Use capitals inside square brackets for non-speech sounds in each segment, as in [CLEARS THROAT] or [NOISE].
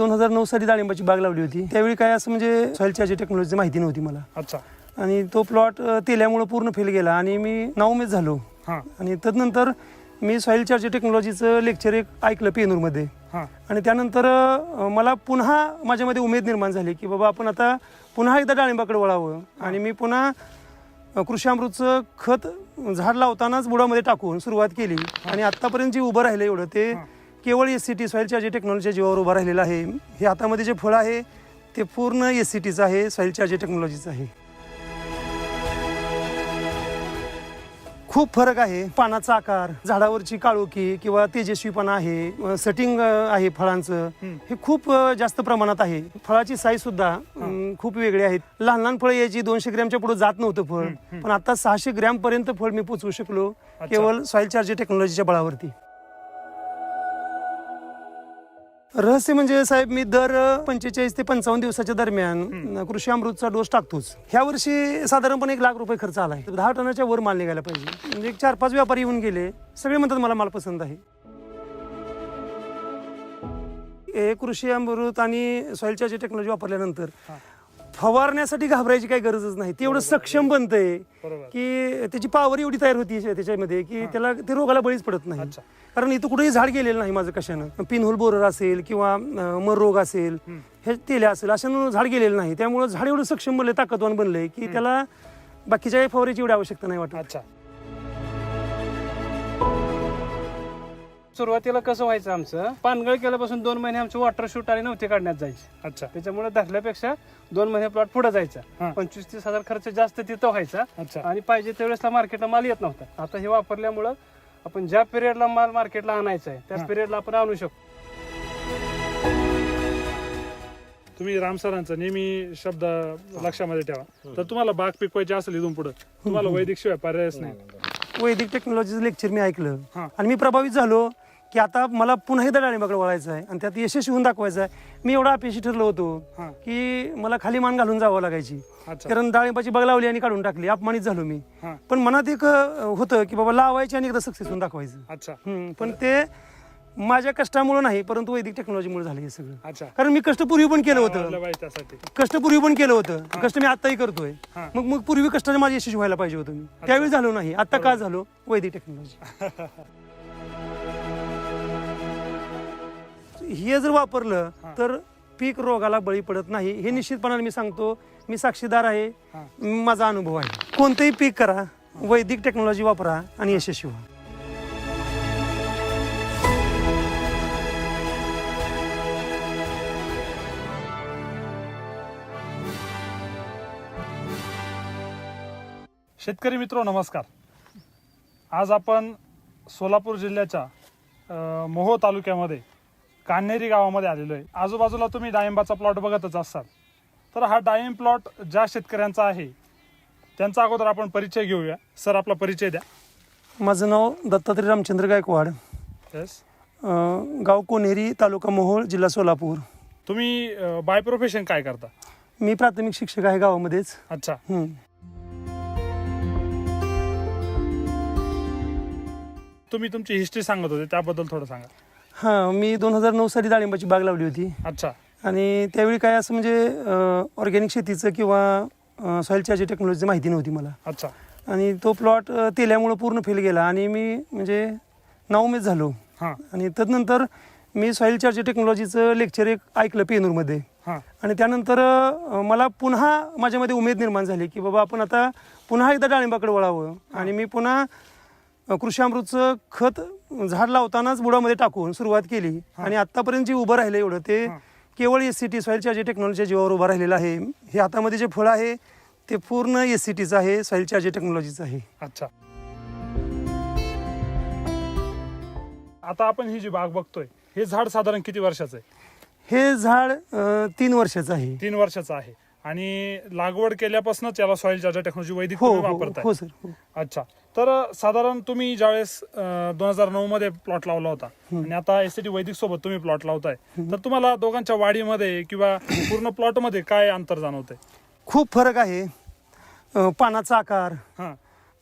दोन हजार नऊ साली डाळिंबाची बाग लावली होती. त्यावेळी काय असं म्हणजे सॉईल चार्जर टेक्नॉलॉजी माहिती नव्हती मला. अच्छा. आणि तो प्लॉट तेल्यामुळे पूर्ण फेल गेला आणि मी नावमेच झालो. हां. आणि तदनंतर मी सॉईल चार्जर टेक्नॉलॉजीचं लेक्चर एक ऐकलं पेनूरमध्ये. हां. आणि त्यानंतर मला पुन्हा माझ्यामध्ये उमेद निर्माण झाली की बाबा आपण आता पुन्हा एकदा डाळिंबाकडे वळावं. आणि मी पुन्हा अ, कृषी अमृतचं खत झाड लावतानाच बुडामध्ये टाकून सुरुवात केली. आणि आत्तापर्यंत जे उभं राहिलं एवढं ते केवळ S C T soil charger टेक्नॉलॉजीच्या जीवावर उभं राहिलेलं आहे हे हातामध्ये जे फळ आहे ते पूर्ण एस सी टीचं आहे सॉईल चार्जर टेक्नॉलॉजीचं आहे. खूप फरक आहे पानाचा आकार झाडावरची काळोखी किंवा तेजस्वीपणा आहे सेटिंग आहे फळांचं. हे खूप जास्त प्रमाणात आहे. फळाची साईज सुद्धा खूप वेगळी आहेत लहान लहान फळं यायची दोनशे ग्रॅमच्या पुढे जात नव्हतं फळ. पण आता सहाशे ग्रॅम पर्यंत फळ मी पोचवू शकलो केवळ सॉईल चार्जर टेक्नॉलॉजीच्या बळावरती. रहस्य म्हणजे साहेब मी दर पंचेचाळीस ते पंचावन्न दिवसाच्या दरम्यान कृषी अमृतचा डोस टाकतोच. ह्या वर्षी साधारणपणे एक लाख रुपये खर्च आलाय दहा टनाच्या वर माल निघायला पाहिजे. म्हणजे एक चार पाच व्यापारी येऊन गेले सगळे म्हणतात मला माल पसंत आहे. हे कृषी अमृत आणि चार्जर टेक्नॉलॉजी वापरल्यानंतर. फवारण्यासाठी घाबरायची काही गरजच नाही. ते एवढं सक्षम बनतंय की त्याची पावर एवढी तयार होती त्याच्यामध्ये की त्याला ते रोगाला बळीच पडत नाही. कारण इथं कुठेही झाड गेलेलं नाही माझं कशानं. पिनहोल बोरर असेल किंवा मर रोग असेल हे तेल्या असेल अशानं झाड गेलेलं नाही. त्यामुळे झाड एवढं सक्षम बनलंय ताकदवान बनलंय की त्याला बाकीच्या फवारीची एवढी आवश्यकता नाही वाटत. अच्छा. सुरुवातीला कसं व्हायचं आमचं? पानगळ केल्यापासून दोन महिने आमचे वॉटर शूट आणि नव्हते काढण्यात जायचे. अच्छा. त्याच्यामुळे धरल्यापेक्षा दोन महिने प्लॉट पुढे. जायचा. पंचवीस तीस हजार खर्च जास्त तिथं व्हायचा. अच्छा. आणि पाहिजे त्यावेळेसला मार्केटला माल येत नव्हता. आता हे वापरल्यामुळं आपण ज्या पिरियडला माल मार्केटला आणायचा आहे. त्या पिरियडला आपण आणू शकतो. तुम्ही राम सरांचा नेहमी शब्द लक्षामध्ये ठेवा. तर तुम्हाला बाग पिकवायची असेल इथून पुढे. तुम्हाला [LAUGHS] वैदिक शिवाय पर्यायच नाही. वैदिक टेक्नॉलॉजीचं लेक्चर मी ऐकलं. हा. आणि मी प्रभावित झालो की आता मला पुन्हा एकदा डाळिंबाकडे वळायचं आहे. आणि त्यात यशस्वी होऊन दाखवायचं आहे. मी एवढा अपेक्षित ठरलो होतो हा. की मला खाली मान घालून जावं लागायची. अच्छा. कारण डाळिंबाची बाग लावली आणि काढून टाकली. अपमानित झालो मी. हा. पण मनात एक अं, होतं की बाबा लावायची आणि एकदा सक्सेस होऊन दाखवायचं. अच्छा. हम्म, पण ते माझ्या कष्टामुळे नाही परंतु वैदिक टेक्नॉलॉजीमुळे झालं हे सगळं. अच्छा. कारण मी कष्ट पूर्वी पण केलं होतं. त्यासाठी कष्ट पूर्वी पण केलं होतं. कष्ट मी आताही करतोय. हा. मग मग पूर्वी कष्टाने माझे यशस्वी व्हायला पाहिजे होतं मी. त्यावेळी झालो नाही. आता का झालो? वैदिक टेक्नॉलॉजी [LAUGHS] हे जर वापरलं तर पीक रोगाला बळी पडत नाही. हे निश्चितपणाने मी सांगतो. मी साक्षीदार आहे. माझा अनुभव आहे. कोणतंही पीक करा. वैदिक टेक्नॉलॉजी वापरा आणि यशस्वी व्हा. शेतकरी मित्र नमस्कार. आज आपण सोलापूर जिल्ह्याच्या मोहो तालुक्यामध्ये कान्हेरी गावामध्ये आलेलो आहे. आजूबाजूला तुम्ही डाळिंबाचा प्लॉट बघतच असाल. तर हा डाळिंब प्लॉट ज्या शेतकऱ्यांचा आहे त्यांचा अगोदर आपण परिचय घेऊया. सर आपला परिचय द्या. माझं नाव दत्तात्रय रामचंद्र गायकवाड. येस गाव कोनेरी तालुका मोहोळ जिल्हा सोलापूर. तुम्ही बाय प्रोफेशन काय करता? मी प्राथमिक शिक्षक आहे गावामध्येच. अच्छा. तुम्ही तुमची हिस्ट्री सांगत होते त्याबद्दल थोडं सांगा. हां मी दोन हजार नऊ साली डाळिंबाची बाग लावली होती. अच्छा. आणि त्यावेळी काय असं म्हणजे ऑर्गॅनिक शेतीचं किंवा सॉईल चार्जर टेक्नॉलॉजीचं माहिती नव्हती मला. अच्छा. आणि तो प्लॉट तेल्यामुळं पूर्ण फेल गेला आणि मी म्हणजे नावमेच झालो. हां. आणि तदनंतर मी सॉईल चार्जर टेक्नॉलॉजीचं लेक्चर एक ऐकलं पेनूरमध्ये. हां. आणि त्यानंतर अ, मला पुन्हा माझ्यामध्ये उमेद निर्माण झाली की बाबा आपण आता पुन्हा एकदा डाळिंबाकडे वळावं. आणि मी पुन्हा अ, कृषी अमृतचं खत झाड लावतानाच बुडामध्ये टाकून सुरुवात केली. आणि आतापर्यंत जे उभं राहिलं एवढं ते. केवळ S C T soil charger टेक्नॉलॉजीच्या जीवावर उभं राहिलेलं आहे. हे हातामध्ये जे फळ आहे ते पूर्ण एस सी टीचं आहे सॉईल चार्जर टेक्नॉलॉजीचं आहे. अच्छा. आता आपण ही जी बाग बघतोय हे झाड साधारण किती वर्षाचं आहे? हे झाड तीन वर्षाचं आहे. तीन वर्षाचं आहे. आणि लागवड केल्यापासूनच याला सॉइल चार्जर टेक्नॉलॉजी वैदिक हो तुम्ही हो वापरताय. हो सर हो. अच्छा. तर साधारण तुम्ही ज्यावेळेस दोन हजार नऊ मध्ये प्लॉट लावला होता आणि आता एस वैदिक सोबत तुम्ही प्लॉट लावताय तर तुम्हाला दोघांच्या वाढीमध्ये किंवा पूर्ण प्लॉटमध्ये काय अंतर जाणवतंय? खूप फरक आहे. अ, पानाचा आकार हा.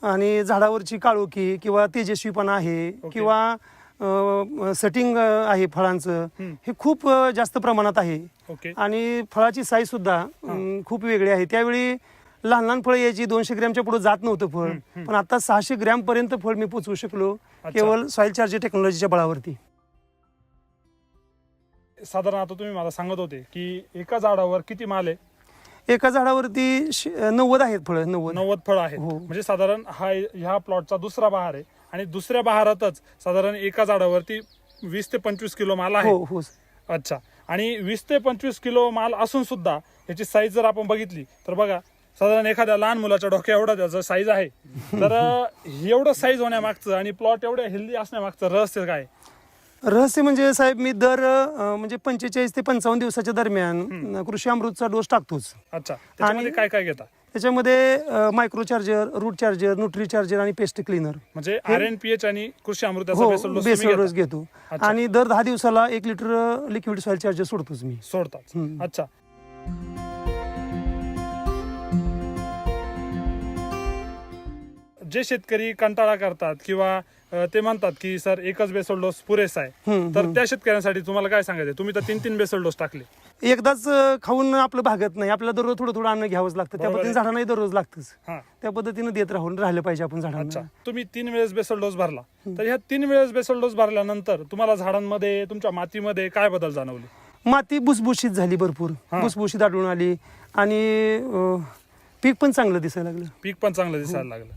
आणि झाडावरची काळोखी किंवा तेजस्वीपणा आहे. किंवा सेटिंग आहे फळांचं. हे खूप जास्त प्रमाणात आहे. आणि फळाची साईज सुद्धा खूप वेगळी आहे. त्यावेळी लहान लहान फळं यायची दोनशे ग्रॅमच्या पुढे जात नव्हतं फळ. पण आता सहाशे ग्रॅम पर्यंत फळ मी पोचवू शकलो केवळ सॉइल चार्ज टेक्नॉलॉजीच्या बळावरती. साधारण आता तुम्ही मला सांगत होते की एका झाडावर किती माल आहे? एका झाडावरती नव्वद आहेत फळं नव्वद. नव्वद फळ आहेत. हो. म्हणजे साधारण हा ह्या प्लॉटचा दुसरा बहार आहे. आणि दुसऱ्या बहारातच साधारण एका झाडावरती वीस ते पंचवीस किलो माल आहे. हो हो. अच्छा. आणि वीस ते पंचवीस किलो माल असून सुद्धा याची साईज जर आपण बघितली तर बघा साधारण एखाद्या लहान मुलाच्या डोक्या एवढा त्याचं साईज आहे. तर एवढं साईज होण्यामागचं आणि प्लॉट एवढ्या हेल्दी असण्यामागचं रहस्य काय? रहस्य म्हणजे साहेब मी दर अ, म्हणजे पंचेचाळीस ते पंचावन्न दिवसाच्या दरम्यान कृषी अमृतचा डोस टाकतोच. अच्छा. त्याच्यामध्ये आणि- काय काय घेता? त्याच्यामध्ये micro charger root charger nutri charger आणि पेस्ट क्लीनर म्हणजे आर एन पी एच आणि कृषी अमृताचा हो बेसल डोस घेता? आणि दर दहा दिवसाला एक लिटर लिक्विड सॉइल चार्जर सोडतोच मी. सोडतात. अच्छा. जे शेतकरी कंटाळा करतात किंवा ते म्हणतात की सर एकच बेसल डोस पुरेसा आहे. तर त्या शेतकऱ्यांसाठी तुम्हाला काय सांगायचं? तुम्ही तर तीन तीन बेसल डोस टाकले. एकदाच खाऊन आपलं भागत नाही. आपल्याला दररोज थोडं थोडं अन्न घ्यावंच लागतं. त्या बरोबर पद्धतीने आहे. झाडांनाही दररोज लागतंच. हा. त्या पद्धतीने देत राहून राहिलं पाहिजे आपण अच्छा. झाडांना तुम्ही तीन वेळेस बेसल डोस भरला. तर ह्या तीन वेळेस बेसल डोस भरल्यानंतर तुम्हाला झाडांमध्ये तुमच्या मातीमध्ये काय बदल जाणवले? माती भुसभुशीत झाली भरपूर. हा. भुसभुशीत आढळून आली. आणि अ, पीक पण चांगलं दिसायला लागलं. पीक पण चांगलं दिसायला लागलं.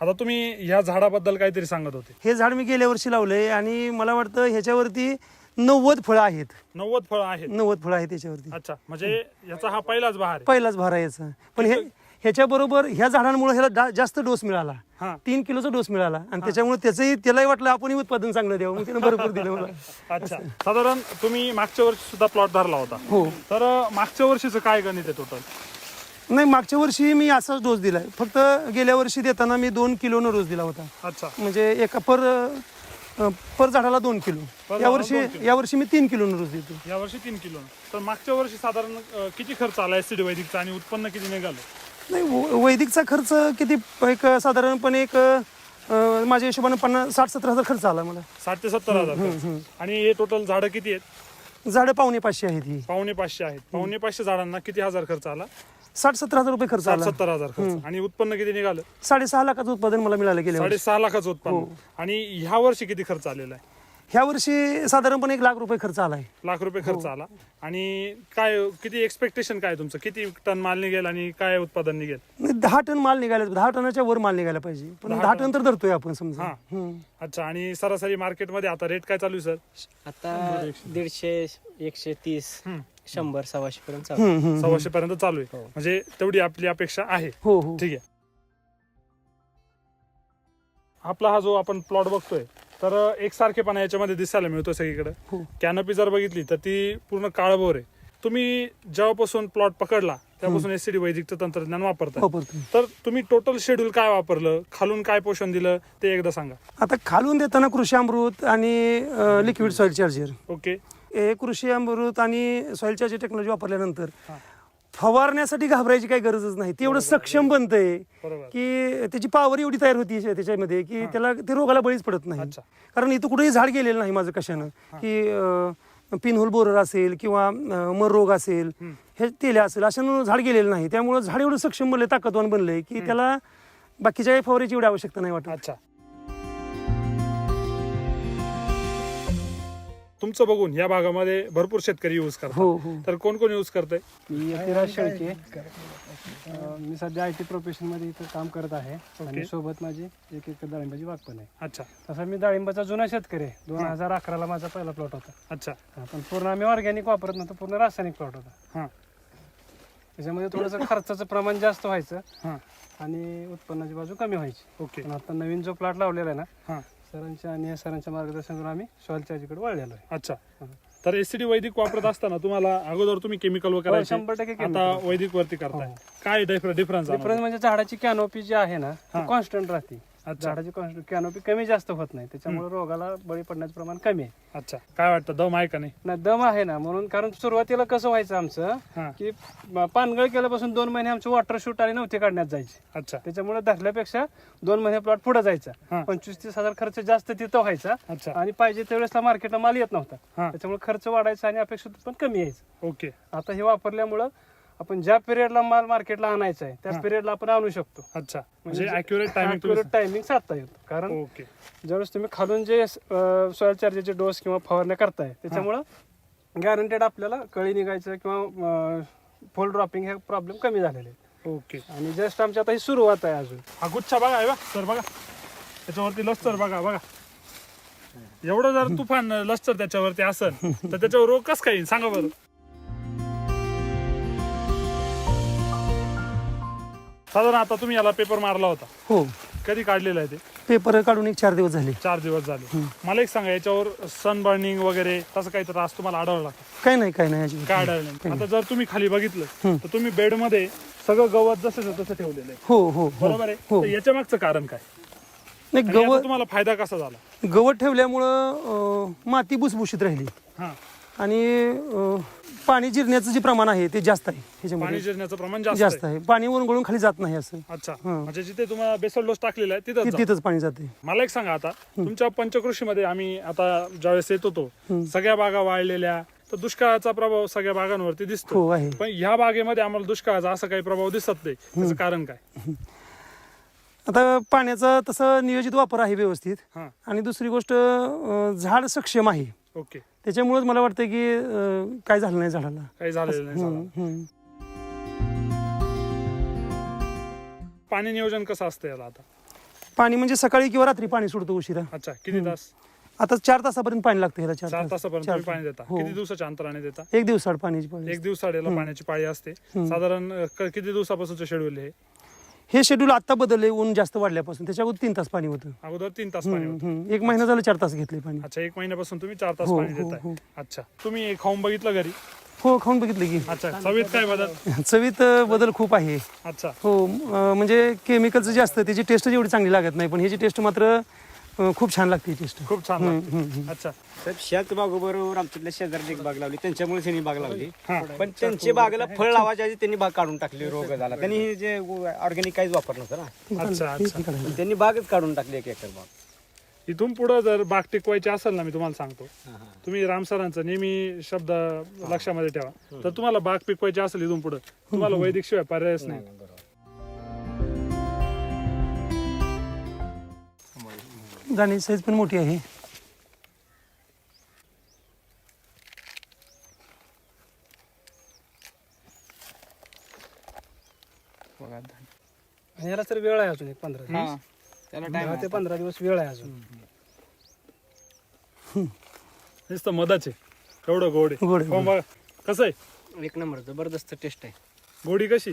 आता तुम्ही ह्या झाडाबद्दल काहीतरी सांगत होते. हे झाड मी गेल्या वर्षी लावलंय आणि मला वाटतं ह्याच्यावरती नव्वद फळं आहेत. नव्वद फळं आहेत. नव्वद फळं आहेत त्याच्यावरती अच्छा म्हणजे याचा हा पहिलाच बहार आहे. पहिलाच भार आहे याचा. पण हे ह्याच्या बरोबर ह्या झाडांमुळे ह्याला डा- जास्त डोस मिळाला. हा. तीन किलोचा डोस मिळाला. आणि त्याच्यामुळे त्याचंही त्यालाही वाटलं आपणही उत्पादन चांगलं द्यावं. मग त्यानं भरपूर दिलं मला अच्छा. साधारण तुम्ही मागच्या वर्षी सुद्धा प्लॉट धरला होता. हो. तर अं, मागच्या वर्षीचं काय गणित आहे टोटल नाही मागच्या वर्षी मी असाच डोस दिलाय. फक्त गेल्या वर्षी देताना मी दोन किलोनं डोस दिला होता. अच्छा. म्हणजे एका पर अ, पर झाडाला दोन किलो. झाडाला या वर्षी दोन किलो. या वर्षी मी तीन किलोनं डोस देतो. या वर्षी तीन किलो. तर मागच्या वर्षी साधारण अं, किती खर्च आला ऍसिड वैदिकचा आणि उत्पन्न किती निघालं? नाही व- वैदिकचा खर्च किती एक साधारणपणे एक अ, माझ्या हिशोबाने पन्नास साठ सत्तर हजार खर्च आला मला. साठ ते सत्तर हजार खर्च. आणि हे टोटल झाडं किती आहेत? झाडं पावणे पाचशे आहेत ही. पावणे पाचशे आहेत. पावणे पाचशे झाडांना किती हजार खर्च आला? साठ सत्तर हजार रुपये खर्च साठ आला. सत्तर हजार खर्च. आणि उत्पन्न किती निघालं? साडेसहा लाखाचं उत्पादन मला मिळालं गेल्या वर्षी. साडेसहा लाखाचं उत्पन्न. आणि ह्या वर्षी किती खर्च आलेला आहे? ह्या वर्षी साधारणपणे एक लाख रुपये खर्च आलाय. लाख रुपये खर्च आला. आणि काय किती एक्सपेक्टेशन काय तुमचं? किती टन माल निघेल आणि काय उत्पादन निघेल? नाही, दहा टन माल निघाला दहा टनाच्या वर माल निघायला पाहिजे. पण दहा टन. तर धरतोय आपण समजा. हा. हम्म. अच्छा आणि सरासरी मार्केटमध्ये आता रेट काय चालू आहे सर? आता दीडशे एकशे तीस. शंभर सव्वाशे पर्यंत चालू. हम्म, हम्म. सव्वाशे पर्यंत चालू आहे. म्हणजे तेवढी आपली अपेक्षा आहे. हो हो. ठीक आहे. आपला हा जो आपण प्लॉट बघतोय तर एकसारखेपणा याच्यामध्ये दिसायला मिळतो सगळीकडे. हो. कॅनोपी जर बघितली तर ती पूर्ण काळभोर आहे. तुम्ही जेव्हापासून प्लॉट पकडला तेव्हापासून एससीडी वैदिकचं तंत्रज्ञान वापरतोय. तर तुम्ही टोटल शेड्यूल काय वापरलं? खालून काय पोषण दिलं? ते एकदा सांगा. आता खालून देताना कृषी अमृत आणि लिक्विड सॉइल चार्जर ओके हे कृषी अमृत आणि सॉइल चार्जर टेक्नॉलॉजी वापरल्यानंतर. फवारण्यासाठी घाबरायची काही गरजच नाही. ते एवढं सक्षम बनतंय की त्याची पावर एवढी तयार होती त्याच्यामध्ये की त्याला ते रोगाला बळीच पडत नाही. अच्छा. कारण इथं कुठेही झाड गेलेलं नाही माझं कशानं. की पिनहोल बोरर असेल किंवा मर रोग असेल हे तेल्या असेल अशानं झाड गेलेलं नाही. त्यामुळे झाड एवढं सक्षम बनलंय ताकदवान बनलंय की त्याला बाकीच्या फवारीची एवढी आवश्यकता नाही वाटत. तुमचं बघून या भागामध्ये भरपूर शेतकरी युज करतात. हो हो. तर कोण कोण युज करतंय? मी यतिराज शेळके. अं, मी सध्या आय टी प्रोफेशनमध्ये इथं काम करत आहे. आणि सोबत माझी एक एक डाळिंबाची बाग पण आहे. अच्छा. तसा मी डाळिंबाचा जुना शेतकरी आहे. दोन हजार अकराला माझा पहिला प्लॉट होता. अच्छा. हा, पण पूर्ण आम्ही ऑर्गॅनिक वापरत नव्हतो पूर्ण रासायनिक प्लॉट होता. हा. त्याच्यामध्ये थोडंसं खर्चाचं प्रमाण जास्त व्हायचं हा. आणि उत्पन्नाची बाजू कमी व्हायची. ओके पण आता नवीन जो प्लॉट लावलेला आहे ना हा. सरांच्या आणि सरांच्या मार्गदर्शनातून आम्ही सॉइल चार्जकडे वळलेलो आहे. अच्छा. तर एसीडी वैदिक वापरत असताना तुम्हाला अगोदर तुम्ही केमिकल वर करायचे शंभर टक्के आता वैदिक वरती करताय. काय डिफरन्स डिफरन्स म्हणजे झाडाची कॅनोपी जी आहे ना हा. ती कॉन्स्टंट राहते. अच्छा. झाडाची कॅनोपी कमी जास्त होत नाही. त्याच्यामुळे रोगाला बळी पडण्याचं प्रमाण कमी आहे. अच्छा. काय वाटतं दम आहे का नाही? नाही दम आहे ना. म्हणून कारण सुरुवातीला कसं व्हायचं हा. आमचं की पानगळ केल्यापासून दोन महिने आमचे वॉटर शूट आणि नव्हते काढण्यात जायचे. अच्छा. त्याच्यामुळे धरल्यापेक्षा दोन महिने प्लॉट पुढे हा. जायचा. पंचवीस तीस हजार खर्च जास्त तिथं व्हायचा. अच्छा. आणि पाहिजे त्यावेळेसला मार्केटला माल येत नव्हता. हा. त्याच्यामुळे खर्च वाढायचा आणि अपेक्षित पण कमी यायचं. ओके. आता हे वापरल्यामुळं आपण ज्या पिरियडला माल मार्केटला आणायचा आहे त्या पिरियडला आपण आणू शकतो. अच्छा. म्हणजे अॅक्युरेट टायमिंग टायमिंग साधता येतो. कारण ओके. ज्यावेळेस तुम्ही खालून जे सॉइल चार्जेचे डोस किंवा फवारण्या करताय त्याच्यामुळं गॅरंटेड आपल्याला कळी निघायचं किंवा फुल ड्रॉपिंग हे प्रॉब्लेम कमी झालेले आहेत. ओके. आणि जस्ट आमची आता ही सुरुवात आहे अजून. हा गुच्छा बघा हे बघा सर बघा. त्याच्यावरती लस्तर बघा बघा. एवढं जर तुफान लस्तर त्याच्यावरती असेल तर त्याच्यावर रोग कस काय येईल? सांगा बरं. साधारण आता तुम्ही याला पेपर मारला होता. हो. कधी काढलेला आहे ते? पेपर काढून एक चार दिवस झाले. चार दिवस झाले. मला एक सांगा याच्यावर सन बर्निंग वगैरे तसं काही त्रास तुम्हाला आढळला का? काही नाही काही नाही अजिबात. काय. आढळलं नाही? आता जर तुम्ही खाली बघितलं तर तुम्ही बेडमध्ये सगळं गवत जसं तसं ठेवलेलं आहे. हो हो हो. बरोबर आहे? हो. तर याच्या मागचं कारण काय? नाही आणि याचा गवत तुम्हाला फायदा कसा झाला? गवत ठेवल्यामुळं अं, माती भुसभुशीत राहिली. हा. आणि अं, पाणी जिरण्याचं जे प्रमाण आहे ते जास्त आहे पाणी जिरण्याचं प्रमाण जास्त जास्त आहे. आहे. पाणी वरंगळून खाली जात नाही असं. अच्छा. हा. म्हणजे जिथे तुम्हाला बेसल डोस टाकलेला आहे तिथं तिथंच पाणी जाते. मला एक सांगा आता. तुमच्या पंचकृषीमध्ये आम्ही आता ज्यावेळेस येत होतो सगळ्या बागा वाळलेल्या तर दुष्काळाचा प्रभाव सगळ्या बागांवरती दिसतो. हो आहे. पण ह्या बागेमध्ये आम्हाला दुष्काळाचा असा काही प्रभाव दिसत नाही. त्याचं कारण काय? आता पाण्याचा तसं नियोजित वापर आहे व्यवस्थित. हा. आणि दुसरी गोष्ट अं, झाड सक्षम आहे. ओके. त्याच्यामुळेच मला वाटतं की अं, काय झालं नाही झाडाला. काही झालेलं नाही हम्म, झालं. हम्म. पाणी नियोजन कसं असतं याला आता? पाणी म्हणजे सकाळी किंवा रात्री पाणी सोडतो उशिरा. अच्छा किती तास? आता चार तासापर्यंत पाणी लागतं ह्याला चार तास. तासापर्यंत चार तुम्ही पाणी देता. हो. किती दिवसाच्या अंतराने देता? एक दिवसाआड पाणी एक दिवसाड याला पाण्याची पाळी असते. साधारण अं, क- किती दिवसापासूनचं शेड्यूल आहे हे शेड्यूल आता बदलले ऊन जास्त वाढल्यापासून. त्याच्या अगोदर तीन तास पाणी होतं. अगोदर तीन तास पाणी होतं. हम्म. एक महिना झालं चार तास घेतले पाणी. अच्छा एक महिन्यापासून तुम्ही चार तास हो, पाणी हो, देताय. हो. अच्छा. तुम्ही हे खाऊन बघितलं घरी? हो खाऊन बघितलं की. अच्छा चवीत काय बदल? चवीत अं, बदल खूप आहे. अच्छा. हो अं, म्हणजे केमिकलचं जे असतं त्याची टेस्ट एवढी चांगली लागत नाही पण ह्याची टेस्ट मात्र अं, खूप छान लागते टेस्ट. खूप छान लागते. अच्छा. तर शेत बागोबरोबर आमच्यातल्या शेजारची एक बाग लावली. त्यांच्यामुळे त्यांनी बाग लावली. हा. पण त्यांची बागेला फळ लावायच्या आधी त्यांनी बाग काढून टाकली रोग झाला. त्यांनी हे जे ऑर्गॅनिक काहीच वापरलं नव्हतं ना. अच्छा अच्छा पण त्यांनी बागच काढून टाकली एक एकर बाग. इथून पुढे जर बाग टिकवायची असेल ना मी तुम्हाला सांगतो. तुम्ही रामसरांचा नेहमी शब्द लक्षामध्ये ठेवा. तर तुम्हाला बाग पिकवायची असेल इथून पुढे तुम्हाला वैदिक शिवाय पर्यायच नाही दाण्याची साईज पण मोठी आहे. आणि याला तर वेळ आहे अजून एक पंधरा दिवस. त्याला दहा ते पंधरा दिवस वेळ आहे अजून. [LAUGHS] नुसतं मधाचे. एवढं गोड. गोड आहे, हो. कसं आहे? एक नंबर जबरदस्त टेस्ट आहे. गोडी कशी?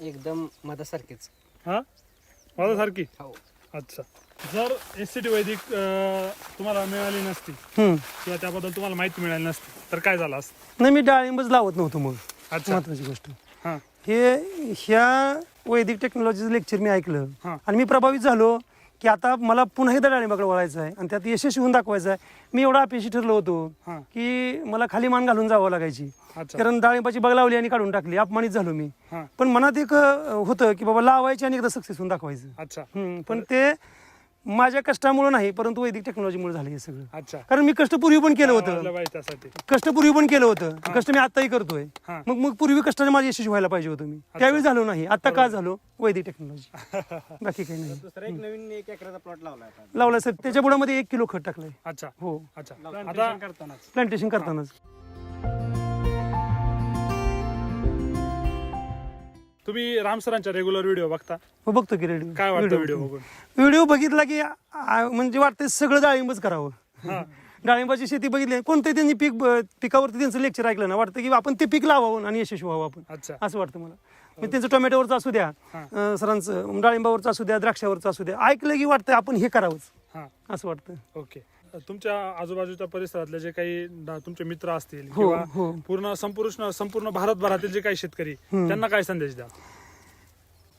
एकदम मधासारखीच. हा? माझ्यासारखी हो. अच्छा. जर एस सी टी वैदिक अं, तुम्हाला मिळाली नसती हम्म. किंवा त्याबद्दल तुम्हाला माहिती मिळाली नसती तर काय झालं असतं? नाही मी डाळिंबच लावत नव्हतो मग. अच्छा. महत्वाची गोष्ट. हा. हे ह्या वैदिक टेक्नॉलॉजीचं लेक्चर मी ऐकलं. हा. आणि मी प्रभावित झालो की आता मला पुन्हा एकदा डाळिंबाकडे वळायचं आहे आणि त्यात यशस्वी होऊन दाखवायचं आहे. मी एवढा अपेक्षित ठरलो होतो हा. की मला खाली मान घालून जावं लागायची. अच्छा. कारण डाळिंबाची बाग लावली आणि काढून टाकली अपमानित झालो मी. हा. पण मनात एक अं, होतं की बाबा लावायची आणि एकदा सक्सेस होऊन दाखवायचं. अच्छा. हम्म, पण ते माझ्या कष्टामुळे नाही परंतु वैदिक टेक्नॉलॉजीमुळे झालं हे सगळं. अच्छा. कारण मी कष्ट पूर्वी पण केलं होतं. त्यासाठी कष्ट पूर्वी पण केलं होतं. कष्ट मी आताही करतोय. हा. मग मग पूर्वी कष्टाने माझे यशस्वी व्हायला पाहिजे होतं मी. त्यावेळी झालो नाही. आता का झालो? वैदिक टेक्नॉलॉजी [LAUGHS] बाकी काही नाही. दुसरा एक नवीन एक एकराचा प्लॉट लावला आता. लावला सर. त्याच्या बुडामध्ये एक किलो खत टाकलंय. अच्छा. हो. अच्छा. आता Plantation करतानाच. प्लांटेशन करतानाच. तुम्ही रामसरांच्या रेग्युलर व्हिडिओ बघता? हो बघतो की रेडिओ काय वाटतं व्हिडिओ बघून. व्हिडिओ बघितला की आ, म्हणजे वाटतं सगळं डाळिंबच करावं. डाळिंबाची शेती बघितली कोणतंही त्यांनी पीक ब- पिकावरती त्यांचं लेक्चर ऐकलं ना वाटतं की आपण ते पीक लावावं आणि यशस्वी व्हावं आपण. अच्छा. असं वाटतं मला. म्हणजे त्यांचं टोमॅटोवरचं असू द्या अं, सरांचं डाळिंबावरचं असू द्या द्राक्षावरचं असू द्या ऐकलं की वाटतं आपण हे करावंच. हा. असं वाटतं. ओके. तुमच्या आजूबाजूच्या परिसरातले जे काही डा- तुमचे मित्र असतील हो, किंवा हो. पूर्ण संपूर्ण संपूर्ण भारतभरातील जे काही शेतकरी त्यांना काय संदेश द्या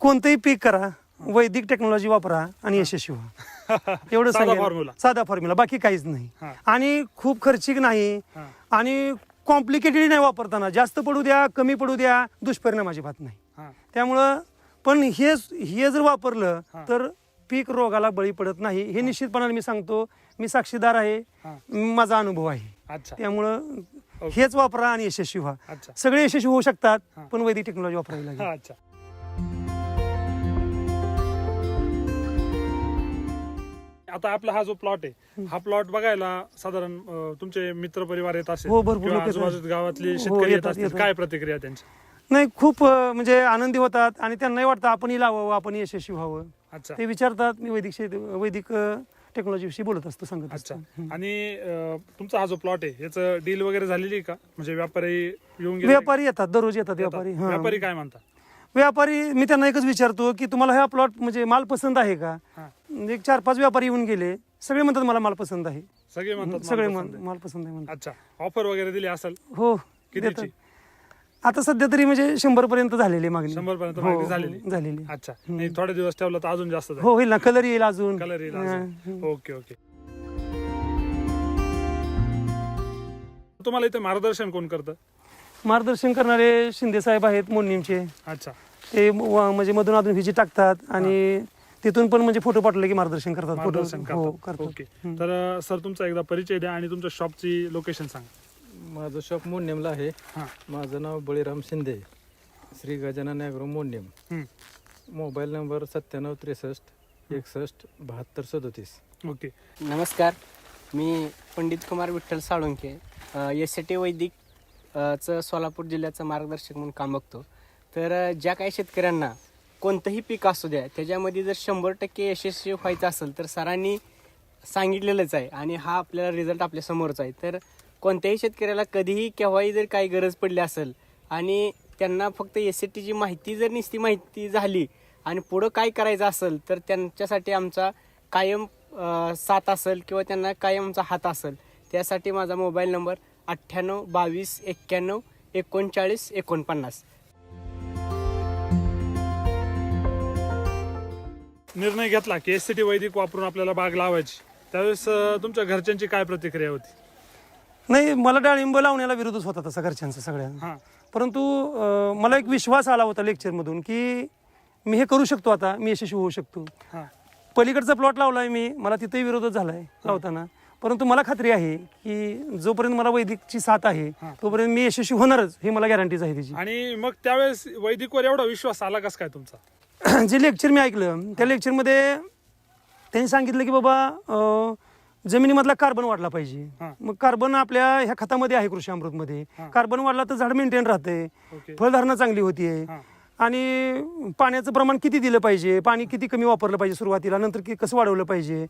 कोणतंही पीक करा वैदिक टेक्नॉलॉजी वापरा आणि यशस्वी व्हा [LAUGHS] एवढं साधा सांगेन. formula. साधा फॉर्म्युला बाकी काहीच नाही. आणि खूप खर्चिक नाही हा. आणि कॉम्प्लिकेटेड नाही वापरताना जास्त पडू द्या कमी पडू द्या दुष्परिणाम अजिबात नाही हा त्यामुळं पण हे हे जर वापरलं हा. तर पीक रोगाला बळी पडत नाही. हे निश्चितपणाने मी सांगतो मी साक्षीदार आहे हा. माझा अनुभव आहे. अच्छा. त्यामुळं. हेच वापरा आणि यशस्वी व्हा. अच्छा. सगळे यशस्वी होऊ शकतात. पण वैदिक टेक्नॉलॉजी वापरावी लागेल. अच्छा. आता आपला हा जो प्लॉट आहे हा प्लॉट बघायला साधारण अं, तुमचे मित्र परिवार येत असेल हो, भरपूर किंवा लोक येतात. आजूबाजूच्या गावातले हो, शेतकरी येत येतात, असतील येतात. काय प्रतिक्रिया त्यांची? नाही खूप अं, म्हणजे आनंदी होतात आणि त्यांनाही वाटतं आपणही लावावं आपण यशस्वी व्हावं. अच्छा ते विचारतात मी वैदिक शेत वैदिक टेक्नॉलॉजी विषयी बोलत असतो सांगत अच्छा असतो आणि अं, तुमचा हा जो प्लॉट आहे याचं डील वगैरे झालेली आहे का म्हणजे व्यापारी येऊन गेले व्यापारी येतात दररोज येतात येतात. व्यापारी हा. व्यापारी काय म्हणतात व्यापारी मी त्यांना एकच विचारतो की तुम्हाला हा प्लॉट म्हणजे माल पसंत आहे का हा. एक चार पाच व्यापारी येऊन गेले सगळे म्हणतात मला माल पसंत आहे सगळे म्हणतात सगळे माल माल पसंत आहे. माल पसंत आहे म्हणतात अच्छा ऑफर वगैरे दिली असेल हो कितीची? देतात. आता सध्या तरी म्हणजे शंभर पर्यंत झालेली मागणी. शंभर पर्यंत हो, मागणी झालेली झालेली अच्छा. नाही थोडे दिवस ठेवलं तर अजून जास्त हो होईल ना. कलर येईल अजून. कलर येईल हा. अजून. Okay okay. तुम्हाला इथे मार्गदर्शन कोण करतं? मार्गदर्शन करणारे शिंदे साहेब आहेत मोडणीमचे अच्छा. ते व- म्हणजे मधून अधून व्हिजिट टाकतात आणि तिथून पण म्हणजे फोटो पाठवले की मार्गदर्शन करतात. फोटो मार्गदर्शन हो करतात. करतात. ओके. तर सर तुमचा एकदा परिचय द्या आणि तुमच्या शॉपची लोकेशन सांगा. माझं शॉप मोडनेमला आहे. हां. माझं नाव Baliram Shinde. Shri Gajanan agro Modnimb. Mobile number सत्त्याण्णव त्रेसष्ट एकसष्ट बहात्तर सदोतीस. ओके. नमस्कार. मी पंडित कुमार विठ्ठल साळुंके एस टी वैदिक चं सोलापूर जिल्ह्याचं मार्गदर्शक म्हणून काम बघतो. तर ज्या काही शेतकऱ्यांना कोणतंही पीक असू द्या त्याच्यामध्ये जर शंभर टक्के यशस्वी व्हायचं असेल तर सरांनी सांगितलेलंच आहे आणि हा आपल्याला रिझल्ट आपल्या समोरच आहे. तर कोणत्याही शेतकऱ्याला कधीही केव्हाही जर काही गरज पडली असेल आणि त्यांना फक्त एस सी टीची माहिती जर निस्ती माहिती झाली आणि पुढं काय करायचं असेल तर त्यांच्यासाठी आमचा कायम साथ असेल किंवा त्यांना कायम आमचा हात असेल त्यासाठी माझा मोबाईल नंबर अठ्ठ्याण्णव बावीस एक्क्याण्णव एकोणचाळीस एकोणपन्नास. निर्णय घेतला की एस सी टी वैदिक वापरून आपल्याला बाग लावायची. त्यावेळेस तुमच्या घरच्यांची काय प्रतिक्रिया होती? नाही मला डाळिंब लावण्याला विरोधच होता तसा घरच्यांचा सगळ्या. हां. परंतु अं, मला एक विश्वास आला होता लेक्चरमधून की मी हे करू शकतो आता मी यशस्वी होऊ शकतो. हां. पलीकडचा प्लॉट लावलाय मी मला तिथेही विरोधच झालाय लावताना. परंतु मला खात्री आहे की जोपर्यंत मला वैदिकची साथ आहे तोपर्यंत मी यशस्वी होणारच हे मला गॅरंटीच आहे त्याची आणि मग त्यावेळेस वैदिकवर एवढा विश्वास आला कस काय तुमचा? [CLEARS THROAT] जे लेक्चर मी ऐकलं त्या लेक्चरमध्ये त्यांनी सांगितलं की बाबा अं, जमिनीमधला कार्बन वाढला पाहिजे. मग कार्बन आपल्या ह्या खतामध्ये आहे कृषी अमृतमध्ये. कार्बन वाढला तर झाड मेंटेन राहते. फळधारणा चांगली होतीये. आणि पाण्याचं प्रमाण किती दिलं पाहिजे? पाणी किती कमी वापरलं पाहिजे सुरुवातीला? नंतर की कसं वाढवलं पाहिजे?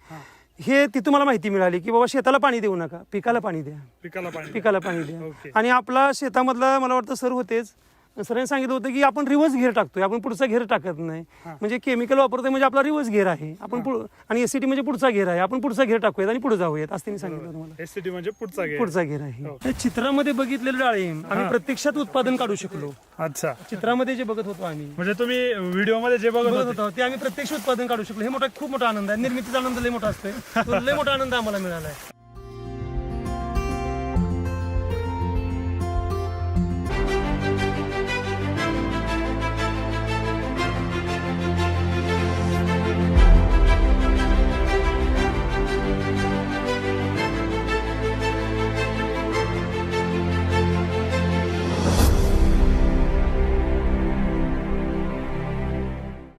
हे. तिथून मला माहिती मिळाली की बाबा शेताला पाणी देऊ नका. पिकाला पाणी द्या. पिकाला पाणी पिकाला पाणी द्या. आणि आपला शेतामधला मला वाटतं सर होतेच. सरांनी सांगितलं होतं की आपण रिव्हर्स घेर टाकतोय. आपण पुढचा घेर टाकत नाही. म्हणजे केमिकल वापरतोय म्हणजे आपला रिव्हर्स घेर आहे. आपण आणि एसीटी म्हणजे पुढचा घेर आहे. आपण पुढचा घेर टाकूयात आणि पुढे जाऊयात असं त्यांनी सांगितलं टी म्हणजे पुढचा पुढचा घेर आहे. हो. चित्रामध्ये बघितलेलं डाळिंब आम्ही प्रत्यक्षात उत्पादन काढू शकलो. अच्छा. चित्रामध्ये जे बघत होतो आम्ही. म्हणजे तुम्ही व्हिडिओमध्ये जे बघत होते. ते आम्ही प्रत्यक्ष उत्पादन काढू शकलो. हे मोठा खूप मोठा आनंद आहे. निर्मितीचा आनंद लय मोठा असतोय. लय मोठा आनंद आम्हाला मिळाला आहे